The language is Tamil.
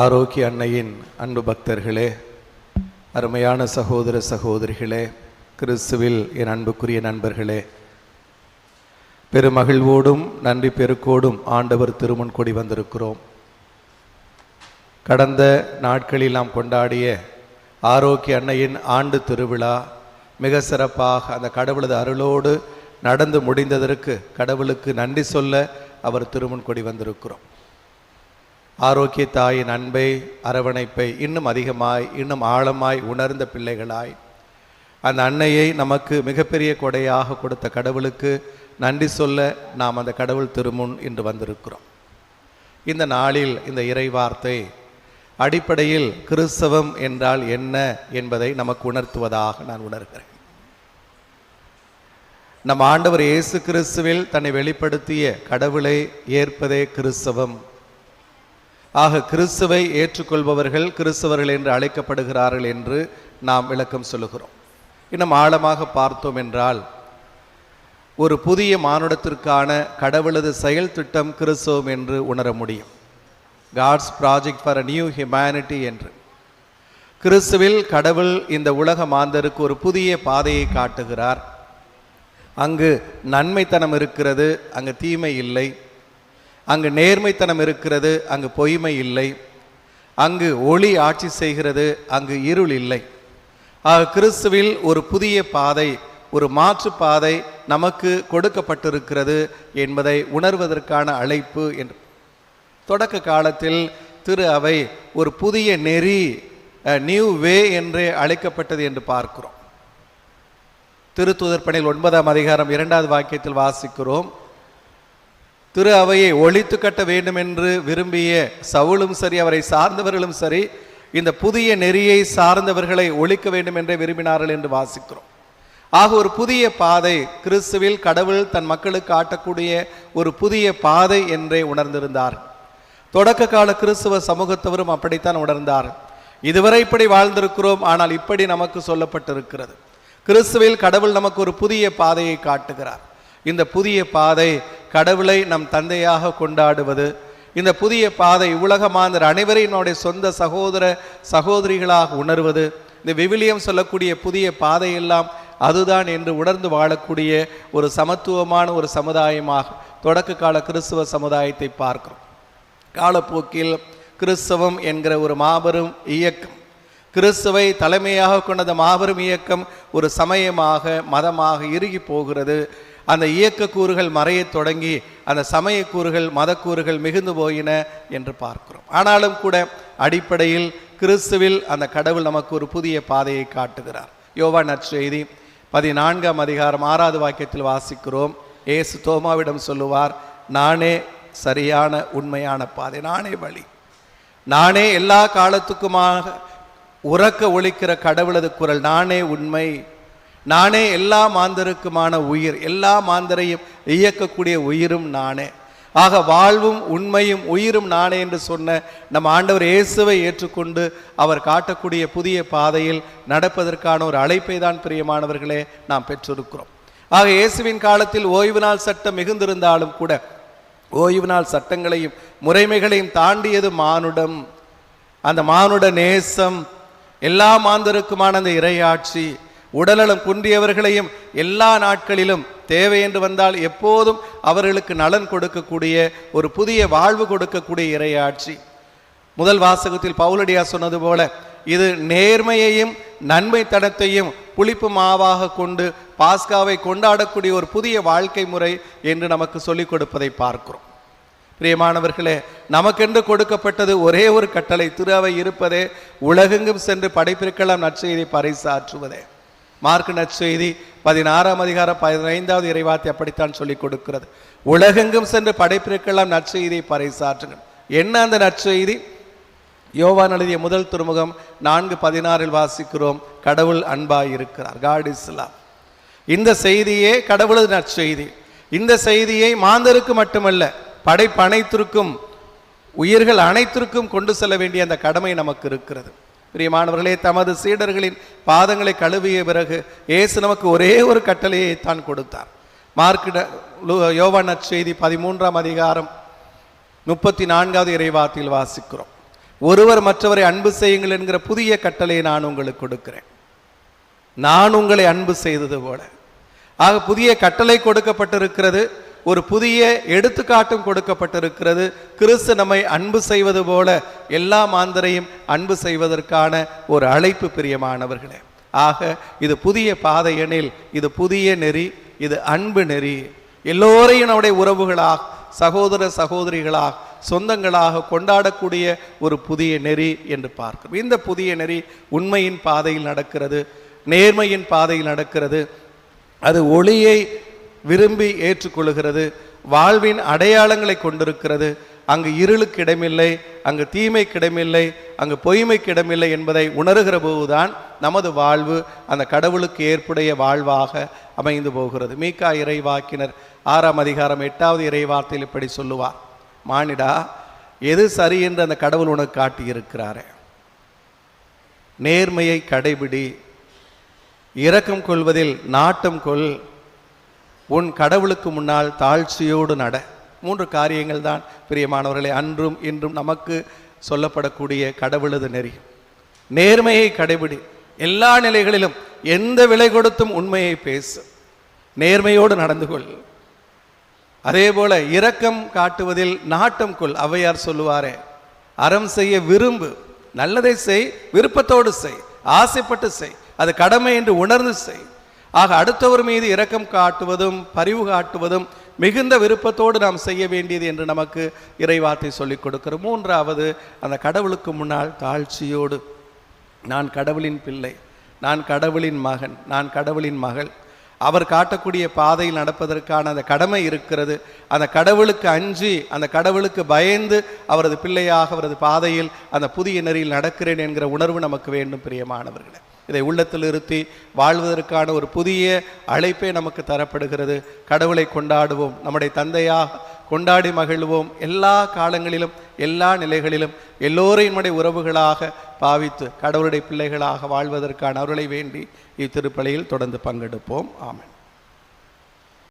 ஆரோக்கிய அன்னையின் அன்பு பக்தர்களே அருமையான சகோதர சகோதரிகளே கிறிஸ்துவில் என் அன்புக்குரிய நண்பர்களே பெருமகிழ்வோடும் நன்றி பெருக்கோடும் ஆண்டவர் திருமுன் கொடி வந்திருக்கிறோம். கடந்த நாட்களில் நாம் கொண்டாடிய ஆரோக்கிய அன்னையின் ஆண்டு திருவிழா மிக சிறப்பாக அந்த கடவுளது அருளோடு நடந்து முடிந்ததற்கு கடவுளுக்கு நன்றி சொல்ல அவர் திருமுன் கொடி வந்திருக்கிறோம். ஆரோக்கிய தாயின் அன்பை அரவணைப்பை இன்னும் அதிகமாய் இன்னும் ஆழமாய் உணர்ந்த பிள்ளைகளாய். அந்த அன்னையை நமக்கு மிகப்பெரிய கொடையாக கொடுத்த கடவுளுக்கு நன்றி சொல்ல நாம் அந்த கடவுள் திருமுன் இன்று வந்திருக்கிறோம். இந்த நாளில் இந்த இறை வார்த்தை அடிப்படையில் கிறிஸ்தவம் என்றால் என்ன என்பதை நமக்கு உணர்த்துவதாக நான் உணர்கிறேன். நம் ஆண்டவர் இயேசு கிறிஸ்துவில் தன்னை வெளிப்படுத்திய கடவுளை ஏற்பதே கிறிஸ்தவம். ஆக கிறிஸ்துவை ஏற்றுக்கொள்பவர்கள் கிறிஸ்தவர்கள் என்று அழைக்கப்படுகிறார்கள் என்று நாம் விளக்கம் சொல்லுகிறோம். இன்னும் ஆழமாக பார்த்தோம் என்றால் ஒரு புதிய மானுடத்திற்கான கடவுளது செயல் திட்டம் கிறிஸ்தவம் என்று உணர முடியும். God's project for a new humanity என்று. கிறிஸ்துவில் கடவுள் இந்த உலக மாந்தருக்கு ஒரு புதிய பாதையை காட்டுகிறார். அங்கு நன்மைத்தனம் இருக்கிறது அங்கு தீமை இல்லை. அங்கு நேர்மைத்தனம் இருக்கிறது அங்கு பொய்மை இல்லை. அங்கு ஒளி ஆட்சி செய்கிறது அங்கு இருள் இல்லை. ஆக கிறிஸ்துவில் ஒரு புதிய பாதை ஒரு மாற்று பாதை நமக்கு கொடுக்கப்பட்டிருக்கிறது என்பதை உணர்வதற்கான அழைப்பு என்று. தொடக்க காலத்தில் திரு அவை ஒரு புதிய நெறி நியூ வே என்றே அழைக்கப்பட்டது என்று பார்க்கிறோம். திருத்துதர் பணியில் ஒன்பதாம் அதிகாரம் இரண்டாவது வாக்கியத்தில் வாசிக்கிறோம். திரு அவையை ஒழித்து கட்ட வேண்டும் என்று விரும்பிய சவுலும் சரி அவரை சார்ந்தவர்களும் சரி இந்த புதிய நெறியை சார்ந்தவர்களை ஒழிக்க வேண்டும் என்றே விரும்பினார்கள் என்று வாசிக்கிறோம். ஆக ஒரு புதிய பாதை கிறிஸ்துவில் கடவுள் தன் மக்களுக்கு காட்டக்கூடிய ஒரு புதிய பாதை என்றே உணர்ந்திருந்தார். தொடக்க கால கிறிஸ்துவ சமூகத்தவரும் அப்படித்தான் உணர்ந்தார். இதுவரை இப்படி வாழ்ந்திருக்கிறோம் ஆனால் இப்படி நமக்கு சொல்லப்பட்டிருக்கிறது. கிறிஸ்துவில் கடவுள் நமக்கு ஒரு புதிய பாதையை காட்டுகிறார். இந்த புதிய பாதை கடவுளை நம் தந்தையாக கொண்டாடுவது. இந்த புதிய பாதை உலக மாந்தர் அனைவரையும் நம்முடைய சொந்த சகோதர சகோதரிகளாக உணர்வது. இந்த விவிலியம் சொல்லக்கூடிய புதிய பாதையெல்லாம் அதுதான் என்று உணர்ந்து வாழக்கூடிய ஒரு சமத்துவமான ஒரு சமுதாயமாக தொடக்க கால கிறிஸ்துவ சமுதாயத்தை பார்க்கிறோம். காலப்போக்கில் கிறிஸ்தவம் என்கிற ஒரு மாபெரும் இயக்கம் கிறிஸ்துவை தலைமையாக கொண்ட மாபெரும் இயக்கம் ஒரு சமயமாக மதமாக இறுகி போகிறது. அந்த இயக்க கூறுகள் மறையத் தொடங்கி அந்த சமய கூறுகள் மதக்கூறுகள் மிகுந்து போயின என்று பார்க்கிறோம். ஆனாலும் கூட அடிப்படையில் கிறிஸ்துவில் அந்த கடவுள் நமக்கு ஒரு புதிய பாதையை காட்டுகிறார். யோவா நற்செய்தி பதினான்காம் அதிகாரம் ஆறாவது வாக்கியத்தில் வாசிக்கிறோம். ஏசு தோமாவிடம் சொல்லுவார் நானே சரியான உண்மையான பாதை நானே வழி. நானே எல்லா காலத்துக்குமாக உறக்க ஒழிக்கிற கடவுளது குரல் நானே உண்மை. நானே எல்லா மாந்தருக்குமான உயிர் எல்லா மாந்தரையும் இயக்கக்கூடிய உயிரும் நானே. ஆக வாழ்வும் உண்மையும் உயிரும் நானே என்று சொன்ன நம் ஆண்டவர் இயேசுவை ஏற்றுக்கொண்டு அவர் காட்டக்கூடிய புதிய பாதையில் நடப்பதற்கான ஒரு அழைப்பை தான் பிரியமானவர்களே நாம் பெற்றிருக்கிறோம். ஆக இயேசுவின் காலத்தில் ஓய்வு நாள் சட்டம் மிகுந்திருந்தாலும் கூட ஓய்வு நாள் சட்டங்களையும் முறைமைகளையும் தாண்டியது மானுடம். அந்த மானுட நேசம் எல்லா மாந்தருக்குமான அந்த இறையாட்சி உடல்நலம் குன்றியவர்களையும் எல்லா நாட்களிலும் தேவை என்று வந்தால் எப்போதும் அவர்களுக்கு நலன் கொடுக்கக்கூடிய ஒரு புதிய வாழ்வு கொடுக்கக்கூடிய இறையாட்சி. முதல் வாசகத்தில் பவுலடியா சொன்னது போல இது நேர்மையையும் நன்மை தனத்தையும் புளிப்பு மாவாக கொண்டு பாஸ்காவை கொண்டாடக்கூடிய ஒரு புதிய வாழ்க்கை முறை என்று நமக்கு சொல்லிக் கொடுப்பதை பார்க்கிறோம். பிரியமானவர்களே நமக்கென்று கொடுக்கப்பட்டது ஒரே ஒரு கட்டளை திரு அவை இருப்பதே உலகெங்கும் சென்று படைப்பிற்கெல்லாம் நற்செய்தி பறைசாற்றுவதே மார்க் நற்செய்தி பதினாறாம் அதிகாரம் பதினைந்தாவது இறைவாத்தை அப்படித்தான் சொல்லிக் கொடுக்கிறது. உலகெங்கும் சென்று படைப்பிற்கெல்லாம் நற்செய்தியை பறைசாற்றுங்கள் என்ன அந்த நற்செய்தி யோவான் எழுதிய முதல் துறைமுகம் நான்கு பதினாறில் வாசிக்கிறோம். கடவுள் அன்பாய் இருக்கிறார். காட் இஸ்லாம் இந்த செய்தியே கடவுளது நற்செய்தி இந்த செய்தியை மாந்தருக்கு மட்டுமல்ல படைப்பனைத்திற்கும் உயிர்கள் அனைத்திற்கும் கொண்டு செல்ல வேண்டிய அந்த கடமை நமக்கு இருக்கிறது. பிரியமானவர்களே தமது சீடர்களின் பாதங்களை கழுவிய பிறகு இயேசு நமக்கு ஒரே ஒரு கட்டளையை தான் கொடுத்தார். மார்க்கிட யோவான் நற்செய்தி பதிமூன்றாம் அதிகாரம் முப்பத்தி நான்காவது இறைவாத்தில் வாசிக்கிறோம். ஒருவர் மற்றவரை அன்பு செய்யுங்கள் என்கிற புதிய கட்டளையை நான் உங்களுக்கு கொடுக்கிறேன். நான் உங்களை அன்பு செய்தது போல. ஆக புதிய கட்டளை கொடுக்கப்பட்டிருக்கிறது. ஒரு புதிய எடுத்துக்காட்டும் கொடுக்கப்பட்டிருக்கிறது. கிறிஸ்து நம்மை அன்பு செய்வது போல எல்லா மாந்தரையும் அன்பு செய்வதற்கான ஒரு அழைப்பு பிரியமானவர்களே. ஆக இது புதிய பாதை எனில் இது புதிய நெறி இது அன்பு நெறி. எல்லோரையும் நம்முடைய உறவுகளாக சகோதர சகோதரிகளாக சொந்தங்களாக கொண்டாடக்கூடிய ஒரு புதிய நெறி என்று பார்க்கிறோம் இந்த புதிய நெறி உண்மையின் பாதையில் நடக்கிறது நேர்மையின் பாதையில் நடக்கிறது. அது ஒளியை விரும்பி ஏற்றுக்கொள்கிறது வாழ்வின் அடையாளங்களை கொண்டிருக்கிறது. அங்கு இருளுக்கு இடமில்லை அங்கு தீமைக்கு இடமில்லை அங்கு பொய்மைக்கு இடமில்லை என்பதை உணர்கிற போதுதான் நமது வாழ்வு அந்த கடவுளுக்கு ஏற்புடைய வாழ்வாக அமைந்து போகிறது. மீகா இறைவாக்கினர் ஆறாம் அதிகாரம் எட்டாவது இறைவார்த்தையில் இப்படி சொல்லுவார். மானிடா எது சரி என்று அந்த கடவுள் உனக்கு காட்டியிருக்கிறாரே? நேர்மையை கடைபிடி. இரக்கம் கொள்வதில் நாட்டம் கொள். உன் கடவுளுக்கு முன்னால் தாழ்ச்சியோடு நட. மூன்று காரியங்கள் தான் பிரியமானவர்களே அன்றும் இன்றும் நமக்கு சொல்லப்படக்கூடிய கடவுளது நெறி. நேர்மையை கடைபிடி. எல்லா நிலைகளிலும் எந்த விலை கொடுத்தும் உண்மையை பேசு. நேர்மையோடு நடந்து கொள். அதே போல இரக்கம் காட்டுவதில் நாட்டம் கொள் ஔவையார் சொல்லுவாரே. அறம் செய்ய விரும்பு. நல்லதை செய் விருப்பத்தோடு செய். ஆசைப்பட்டு செய். அது கடமை என்று உணர்ந்து செய். ஆக அடுத்தவர் மீது இரக்கம் காட்டுவதும் பரிவு காட்டுவதும் மிகுந்த விருப்பத்தோடு நாம் செய்ய வேண்டியது என்று நமக்கு இறைவார்த்தை சொல்லிக் கொடுக்கிறோம் மூன்றாவது அந்த கடவுளுக்கு முன்னால் தாழ்ச்சியோடு நான் கடவுளின் பிள்ளை நான் கடவுளின் மகன் நான் கடவுளின் மகள். அவர் காட்டக்கூடிய பாதையில் நடப்பதற்கான அந்த கடமை இருக்கிறது. அந்த கடவுளுக்கு அஞ்சி அந்த கடவுளுக்கு பயந்து அவரது பிள்ளையாக அவரது பாதையில் அந்த புதிய நெறியில் நடக்கிறேன் என்கிற உணர்வு நமக்கு வேண்டும் பிரியமானவர்களே. இதை உள்ளத்தில் இருத்தி வாழ்வதற்கான ஒரு புதிய அழைப்பே நமக்கு தரப்படுகிறது. கடவுளை கொண்டாடுவோம் நம்முடைய தந்தையாக கொண்டாடி மகிழ்வோம். எல்லா காலங்களிலும் எல்லா நிலைகளிலும் எல்லோரையும் உறவுகளாக பாவித்து கடவுளுடைய பிள்ளைகளாக வாழ்வதற்கான அருளை வேண்டி இத்திருப்பலியில் தொடர்ந்து பங்கெடுப்போம். ஆமன்.